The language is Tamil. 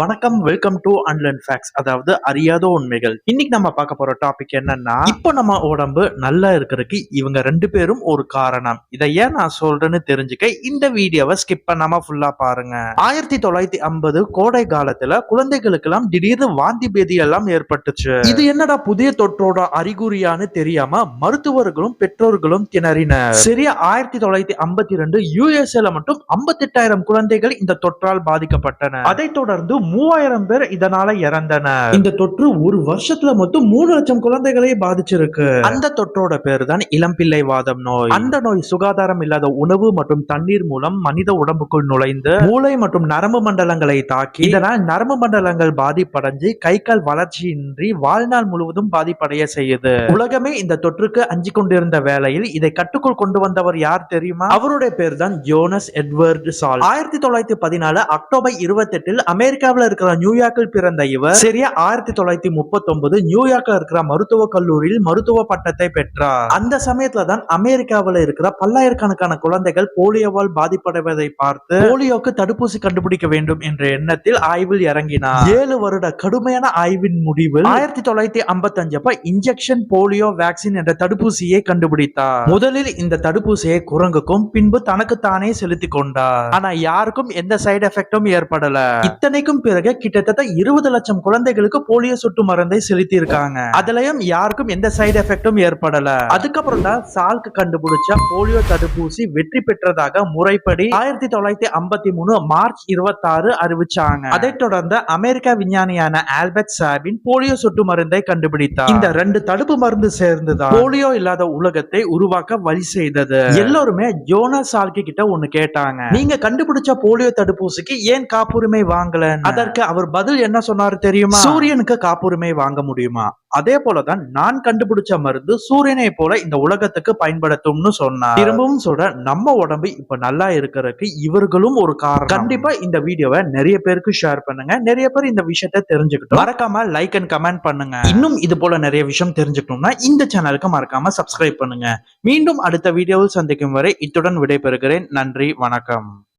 வணக்கம் வெல்கம் டு அன்லர்ன் ஃபேக்ட்ஸ் அதாவது அறியாத உண்மைகள். இன்னைக்கு நம்ம பார்க்க போற டாபிக் என்னன்னா இப்போ நம்ம உடம்பு நல்லா இருக்கிறதுக்கு இவங்க ரெண்டு பேரும் ஒரு காரணம். இதை ஏன் நான் சொல்றேன்னு தெரிஞ்சுக்க இந்த வீடியோவை ஸ்கிப் பண்ணாம ஃபுல்லா பாருங்க. ஆயிரத்தி தொள்ளாயிரத்தி ஐம்பது கோடை காலத்துல குழந்தைகளுக்கெல்லாம் திடீர்னு வாந்தி பேதி எல்லாம் ஏற்பட்டுச்சு. இது என்னடா புதிய தொற்றோட அறிகுறியான்னு தெரியாம மருத்துவர்களும் பெற்றோர்களும் திணறினர். சரியா ஆயிரத்தி தொள்ளாயிரத்தி ஐம்பத்தி ரெண்டு யூஎஸ்ஏல மட்டும் ஐம்பத்தெட்டாயிரம் குழந்தைகள் இந்த தொற்றால் பாதிக்கப்பட்டன. அதைத் தொடர்ந்து மூவாயிரம் பேர் இதனால இறந்தனர். இந்த தொற்று ஒரு வருஷத்துல மொத்தம் மூணு லட்சம் குழந்தைகளை பாதிச்சிருக்கு. அந்த தொற்றோட பேர் தான் இளம்பிள்ளை வாதம் நோய். அந்த நோய் சுகாதாரம் இல்லாத உணவு மற்றும் தண்ணீர் மூலம் மனித உடம்புக்குள் நுழைந்து மூளை மற்றும் நரம்பு மண்டலங்களை தாக்கி இதனால் நரம்பு மண்டலங்கள் பாதிப்படைஞ்சு கை கால் வளர்ச்சியின்றி வாழ்நாள் முழுவதும் பாதிப்படைய செய்யுது. உலகமே இந்த தொற்றுக்கு அஞ்சு கொண்டிருந்த வேளையில் இதை கட்டுக்குள் கொண்டு வந்தவர் யார் தெரியுமா? அவருடைய பேர் தான் ஜோனஸ் எட்வர்ட் சால். ஆயிரத்தி தொள்ளாயிரத்தி பதினாலு அக்டோபர் இருபத்தி எட்டில் அமெரிக்காவில் இருக்கிற நியூயார்க்கில் பிறந்த இவர் சரியா? ஆயிரத்தி தொள்ளாயிரத்தி முப்பத்தி ஒன்பது நியூயார்க்ல இருக்கிற மருத்துவ கல்லூரியில் மருத்துவ பட்டத்தை பெற்றார். அந்த சமயத்துல தான் அமெரிக்காவில் இருக்கிற பல்லாயிரக்கணக்கான குழந்தைகள் போலியோவால் பாதிப்படைவதை பார்த்து போலியோக்கு தடுப்பூசி கண்டுபிடிக்க வேண்டும் என்ற எண்ணத்தில் ஆய்வில் இறங்கினார். ஏழு வருட கடுமையான ஆய்வின் முடிவில் ஆயிரத்தி தொள்ளாயிரத்தி ஐம்பத்தி அஞ்சப்ப இன்ஜெக்ஷன் போலியோ வேக்சின் என்ற தடுப்பூசியை கண்டுபிடித்தார். முதலில் இந்த தடுப்பூசியை குரங்குக்கும் பின்பு தனக்குத்தானே செலுத்திக் கொண்டார். ஆனா யாருக்கும் எந்த சைடு எஃபெக்டும் ஏற்படல. இத்தனைக்கும் பிறகு கிட்டத்தட்ட இருபது லட்சம் குழந்தைகளுக்கு போலியோ சொட்டு மருந்தை செலுத்தி இருக்காங்க அதுலயும் யாருக்கும் எந்த சைடு எஃபெக்டும் ஏற்படல. அதுக்கப்புறம் தான் சால்க் கண்டுபிடிச்ச போலியோ தடுப்பூசி வெற்றி பெற்றதாக முறைப்படி ஆயிரத்தி தொள்ளாயிரத்தி ஐம்பத்தி மூணு மார்ச் இருபத்தி ஆறு அறிவிச்சாங்க. அதைத் தொடர்ந்து அமெரிக்கா விஞ்ஞானியான ஆல்பர்ட் சாபின் போலியோ சொட்டு மருந்தை கண்டுபிடித்தார். இந்த ரெண்டு தடுப்பு மருந்து சேர்ந்துதான் போலியோ இல்லாத உலகத்தை உருவாக்க வழி செய்தது. எல்லோருமே ஜோனா சால்கி கிட்ட ஒண்ணு கேட்டாங்க. நீங்க கண்டுபிடிச்ச போலியோ தடுப்பூசிக்கு ஏன் காப்புரிமை வாங்கலன்னு? அதற்கு அவர் பதில் என்ன சொன்னாரு தெரியுமா? சூரியனுக்கு காப்புரிமை வாங்க முடியுமா? அதே போலதான் நான் கண்டுபிடிச்ச மருந்து சூரியனை போல இந்த உலகத்துக்கு பயன்படுத்தும்னு சொன்னார். திரும்பவும் சொல்ற நம்ம உடம்பு இப்ப நல்லா இருக்கிறதுக்கு இவர்களும் ஒரு காரணம். கண்டிப்பா இந்த வீடியோவை நிறைய பேருக்கு ஷேர் பண்ணுங்க. நிறைய பேர் இந்த விஷயத்த தெரிஞ்சுக்கிட்டோம். மறக்காம லைக் அண்ட் கமெண்ட் பண்ணுங்க. இன்னும் இது போல நிறைய விஷயம் தெரிஞ்சுக்கணும்னா இந்த சேனலுக்கு மறக்காம சப்ஸ்கிரைப் பண்ணுங்க. மீண்டும் அடுத்த வீடியோவில் சந்திக்கும் வரை இத்துடன் விடைபெறுகிறேன். நன்றி வணக்கம்.